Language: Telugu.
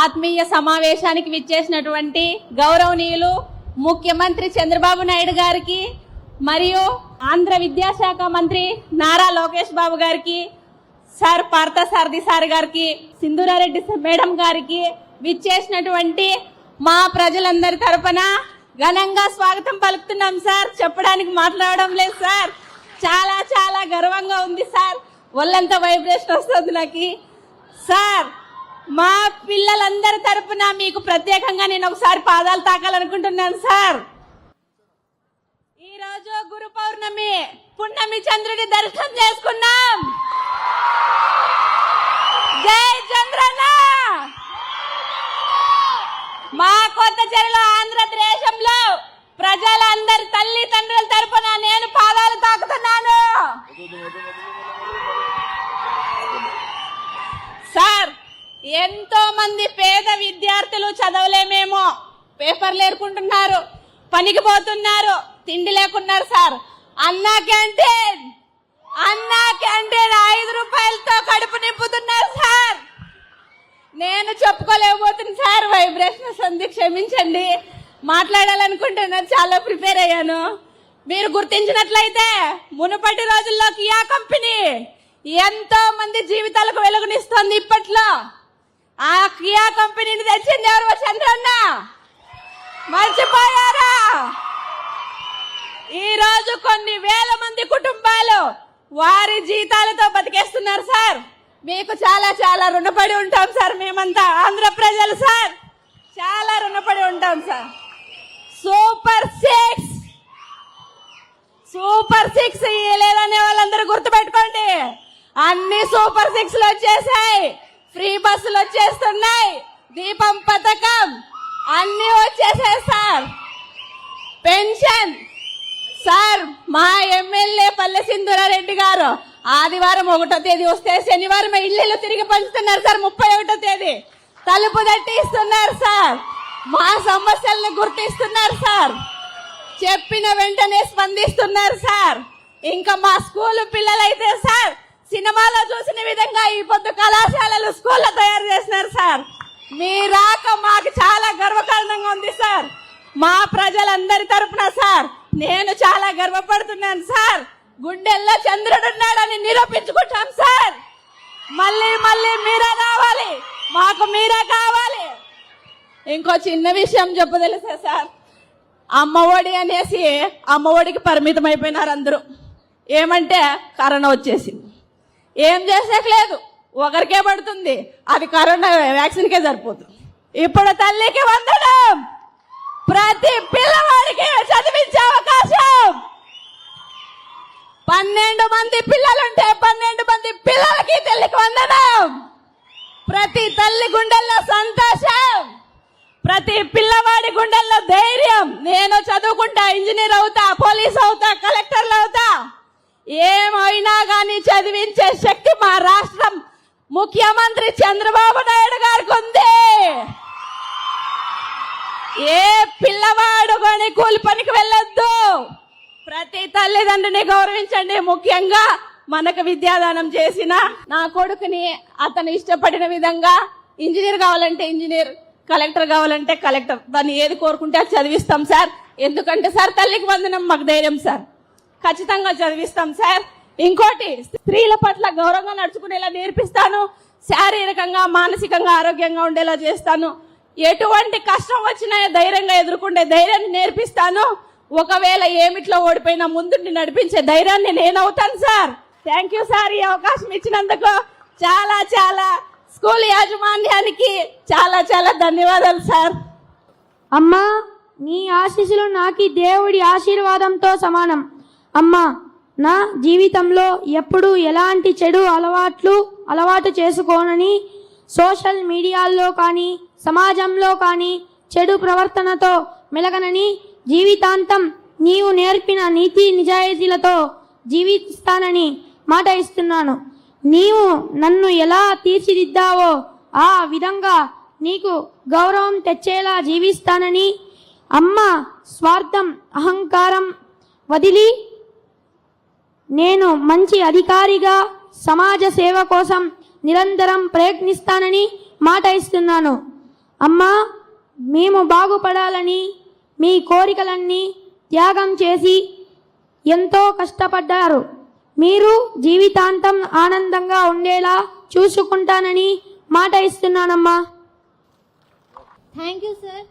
ఆత్మీయ సమావేశానికి విచ్చేసినటువంటి గౌరవనీయులు ముఖ్యమంత్రి చంద్రబాబు నాయుడు గారికి మరియు ఆంధ్ర విద్యాశాఖ మంత్రి నారా లోకేష్ బాబు గారికి సార్ పార్థసారథి సార్ గారికి సింధురారెడ్డి మేడం గారికి విచ్చేసినటువంటి మా ప్రజలందరి తరపున ఘనంగా స్వాగతం పలుకుతున్నాం సార్. చెప్పడానికి మాట్లాడడం లేదు సార్. చాలా చాలా గర్వంగా ఉంది సార్. ఒళ్ళంతా వైబ్రేషన్ వస్తుంది నాకు. సార్ మా పిల్లలందరి తరపున మీకు ప్రత్యేకంగా నేను ఒకసారి పాదాలు తాకాలనుకుంటున్నాను సార్. ఈ రోజు గురు పౌర్ణమి పున్నమి చంద్రుడి దర్శనం చేసుకున్నాం. జై చంద్రన్న! మా కొత్త చెరలో ఆంధ్రదేశంలో ప్రజలందరి తల్లి తండ్రుల తరపున నేను పాదాలు తాకుతున్నాను సార్ ఎంతో మంది పేద విద్యార్థులు చదవలేమేమో. పేపర్లు ఏరుకుంటున్నారు పనికి పోతున్నారు తిండి లేకున్నారు sir. Anna canteen Anna canteen ఐదు రూపాయలతో కడుపు నింపుతున్నారు సార్. నేను చెప్పుకోలేకపోతున్నా సార్ వైబ్రేషన్స్ ఉంది క్షమించండి. మాట్లాడాలనుకుంటున్నాను చాలా ప్రిపేర్ అయ్యాను. మీరు గుర్తించినట్లయితే మునుపటి రోజుల్లో కియా కంపెనీ ఎంతో మంది జీవితాలకు వెలుగునిస్తోంది ఇప్పట్లో. కంపెనీని తెచ్చింది ఎవరు? చంద్రన్న. మర్చిపోయారా? ఈ రోజు కొన్ని వేల మంది కుటుంబాలు వారి జీతాలతో బతికేస్తున్నారు సార్. మీకు చాలా చాలా రుణపడి ఉంటాం సార్. మేమంతా ఆంధ్ర ప్రజలు సార్. చాలా రుణపడి ఉంటాం sir. Super six. Super six లేదనే వాళ్ళందరూ గుర్తుపెట్టుకోండి. అన్ని సూపర్ సిక్స్లు వచ్చేసాయి. ఫ్రీ బస్సులు వచ్చేస్తున్నాయి. దీపం పథకం అన్ని వచ్చేసాయి సార్. పెన్షన్. సార్ మా ఎమ్మెల్యే పల్లె సింధురారెడ్డి గారు ఆదివారం ఒకటో తేదీ వస్తే శనివారం ఇళ్ళు తిరిగి పంచుతున్నారు సార్ ముప్పై ఒకటో తేదీ. తలుపు దట్టిస్తున్నారు సార్. మా సమస్యలను గుర్తిస్తున్నారు సార్. చెప్పిన వెంటనే స్పందిస్తున్నారు సార్. ఇంకా మా స్కూల్ పిల్లలైతే సార్ సినిమాలో చూసిన విధంగా ఈ పొద్దు కళాశాలలు స్కూల్లో తయారు చేస్తున్నారు సార్. మీ రాక మాకు చాలా గర్వకారణంగా ఉంది సార్. మా ప్రజలందరి తరపున సార్ నేను చాలా గర్వపడుతున్నాను సార్. గుండెల్లో చంద్రుడు ఉన్నాడని నిరూపించుకుంటాం సార్. మళ్ళీ మళ్ళీ మీరే కావాలి మాకు మీరే కావాలి. ఇంకో చిన్న విషయం చెప్పదలుసా సార్. అమ్మఒడి అనేసి అమ్మఒడికి పరిమితం అయిపోయినారు అందరూ. ఏమంటే కరోనా వచ్చేసింది. ఏం చేసేట్లేదు ఒకరికే పడుతుంది. అది కరోనా వ్యాక్సిన్కే సరిపోతుంది ఇప్పుడు తల్లికి వందడం ప్రతి పిల్లవాడికి చదివించే అవకాశం. పన్నెండు మంది పిల్లలుంటే పన్నెండు మంది పిల్లలకి తల్లికి వందనం. ప్రతి తల్లి గుండెల్లో సంతోషం. ప్రతి పిల్లవాడి గుండెల్లో ధైర్యం. నేను చదువుకుంటా ఇంజనీర్ అవుతా పోలీస్ అవుతా కలెక్టర్లు అవుతా. ఏమైనా కానీ చదివించే శక్తి మా రాష్ట్రం ముఖ్యమంత్రి చంద్రబాబు నాయుడు గారికి ఉంది ఏ పిల్లవాడు కానీ కూలి పనికి వెళ్ళొద్దు. ప్రతి తల్లిదండ్రిని గౌరవించండి. ముఖ్యంగా మనకు విద్యాదానం చేసిన నా కొడుకుని అతను ఇష్టపడిన విధంగా ఇంజనీర్ కావాలంటే ఇంజనీర్ కలెక్టర్ కావాలంటే కలెక్టర్. దాన్ని ఏది కోరుకుంటే అది చదివిస్తాం సార్. ఎందుకంటే సార్ తల్లికి వందనం మాకు ధైర్యం సార్. ఖచ్చితంగా చదివిస్తాం సార్. ఇంకోటి స్త్రీల పట్ల గౌరవంగా నడుచుకునేలా నేర్పిస్తాను. శారీరకంగా మానసికంగా ఆరోగ్యంగా ఉండేలా చేస్తాను. ఎటువంటి కష్టం వచ్చినా ధైర్యంగా ఎదుర్కొండే ధైర్యాన్ని నేర్పిస్తాను. ఒకవేళ ఏమిట్లో ఓడిపోయినా ముందుండి నడిపించే ధైర్యాన్ని నేను అవుతాను సార్. థ్యాంక్ యూ సార్ ఈ అవకాశం ఇచ్చినందుకు. చాలా చాలా స్కూల్ యాజమాన్యానికి చాలా చాలా ధన్యవాదాలు సార్. అమ్మా నీ ఆశీస్సులు నాకు దేవుడి ఆశీర్వాదంతో సమానం. అమ్మా నా జీవితంలో ఎప్పుడు ఎలాంటి చెడు అలవాట్లు అలవాటు చేసుకోనని సోషల్ మీడియాల్లో కానీ సమాజంలో కానీ చెడు ప్రవర్తనతో మెలగనని జీవితాంతం నీవు నేర్పిన నీతి నిజాయితీలతో జీవిస్తానని మాట ఇస్తున్నాను. నీవు నన్ను ఎలా తీర్చిదిద్దావో ఆ విధంగా నీకు గౌరవం తెచ్చేలా జీవిస్తానని అమ్మ స్వార్థం అహంకారం వదిలి నేను మంచి అధికారిగా సమాజ సేవ కోసం నిరంతరం ప్రయత్నిస్తానని మాట ఇస్తున్నాను. అమ్మా మేము బాగుపడాలని మీ కోరికలన్నీ త్యాగం చేసి ఎంతో కష్టపడ్డారు. మీరు జీవితాంతం ఆనందంగా ఉండేలా చూసుకుంటానని మాట ఇస్తున్నానమ్మా. Thank you sir